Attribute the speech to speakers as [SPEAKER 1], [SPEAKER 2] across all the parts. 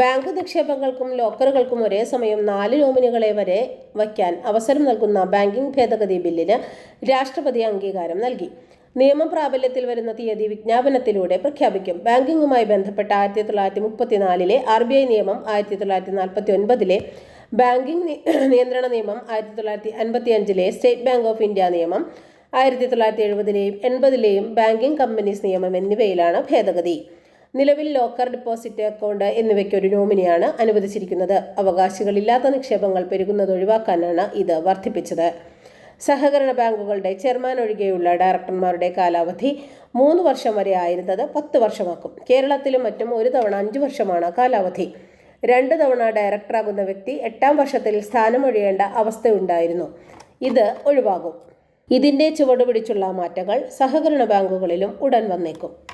[SPEAKER 1] Bank നിക്ഷേപങ്ങൾക്കും ലോക്കറുകൾക്കും ഒരേ സമയം നാല് നോമിനികളെ വരെ വയ്ക്കാൻ അവസരം നൽകുന്ന ബാങ്കിംഗ് ഭേദഗതി ബില്ലിന് രാഷ്ട്രപതി അംഗീകാരം നൽകി. നിയമം പ്രാബല്യത്തിൽ വരുന്ന തീയതി വിജ്ഞാപനത്തിലൂടെ പ്രഖ്യാപിക്കും. ബാങ്കിങ്ങുമായി ബന്ധപ്പെട്ട ആയിരത്തി തൊള്ളായിരത്തി മുപ്പത്തിനാലിലെ ആർ ബി ഐ നിയമം ആയിരത്തി തൊള്ളായിരത്തി നാൽപ്പത്തി ഒൻപതിലെ ബാങ്കിംഗ് നിയന്ത്രണ നിയമം ആയിരത്തി തൊള്ളായിരത്തി അൻപത്തി അഞ്ചിലെ സ്റ്റേറ്റ് ബാങ്ക് ഓഫ് ഇന്ത്യ നിയമം ആയിരത്തി തൊള്ളായിരത്തി എഴുപതിലെയും എൺപതിലെയും ബാങ്കിംഗ് കമ്പനീസ് നിയമം എന്നിവയിലാണ് ഭേദഗതി. നിലവിൽ ലോക്കർ ഡിപ്പോസിറ്റ് അക്കൗണ്ട് എന്നിവയ്ക്ക് ഒരു നോമിനിയാണ് അനുവദിച്ചിരിക്കുന്നത്. അവകാശികളില്ലാത്ത നിക്ഷേപങ്ങൾ പെരുകുന്നത് ഒഴിവാക്കാനാണ് ഇത് വർദ്ധിപ്പിച്ചത്. സഹകരണ ബാങ്കുകളുടെ ചെയർമാൻ ഒഴികെയുള്ള ഡയറക്ടർമാരുടെ കാലാവധി മൂന്ന് വർഷം വരെ ആയിരുന്നത് പത്ത് വർഷമാക്കും. കേരളത്തിലും മറ്റും ഒരു തവണ അഞ്ച് വർഷമാണ് കാലാവധി. രണ്ട് തവണ ഡയറക്ടറാകുന്ന വ്യക്തി എട്ടാം വർഷത്തിൽ സ്ഥാനമൊഴിയേണ്ട അവസ്ഥയുണ്ടായിരുന്നു. ഇത് ഒഴിവാകും. ഇതിന്റെ ചുവടുപിടിച്ചുള്ള മാറ്റങ്ങൾ സഹകരണ ബാങ്കുകളിലും ഉടൻ വന്നേക്കും.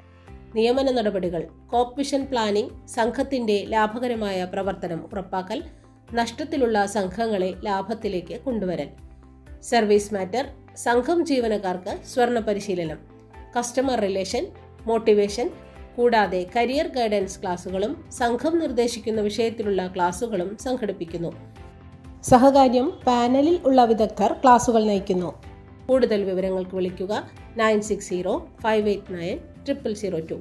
[SPEAKER 1] നിയമന നടപടികൾ കോപ്പിഷൻ പ്ലാനിംഗ് സംഘത്തിന്റെ ലാഭകരമായ പ്രവർത്തനം ഉറപ്പാക്കൽ നഷ്ടത്തിലുള്ള സംഘങ്ങളെ ലാഭത്തിലേക്ക് കൊണ്ടുവരൽ. സർവീസ് മാറ്റർ സംഘം ജീവനക്കാർക്ക് സ്വർണ പരിശീലനം. കസ്റ്റമർ റിലേഷൻ മോട്ടിവേഷൻ കൂടാതെ കരിയർ ഗൈഡൻസ് ക്ലാസുകളും സംഘം നിർദ്ദേശിക്കുന്ന വിഷയത്തിലുള്ള ക്ലാസുകളും സംഘടിപ്പിക്കുന്നു. സഹകാര്യം പാനലിൽ ഉള്ള വിദഗ്ധർ ക്ലാസുകൾ നയിക്കുന്നു. കൂടുതൽ വിവരങ്ങൾക്ക് വിളിക്കുക nine six zero five eight nine triple zero two.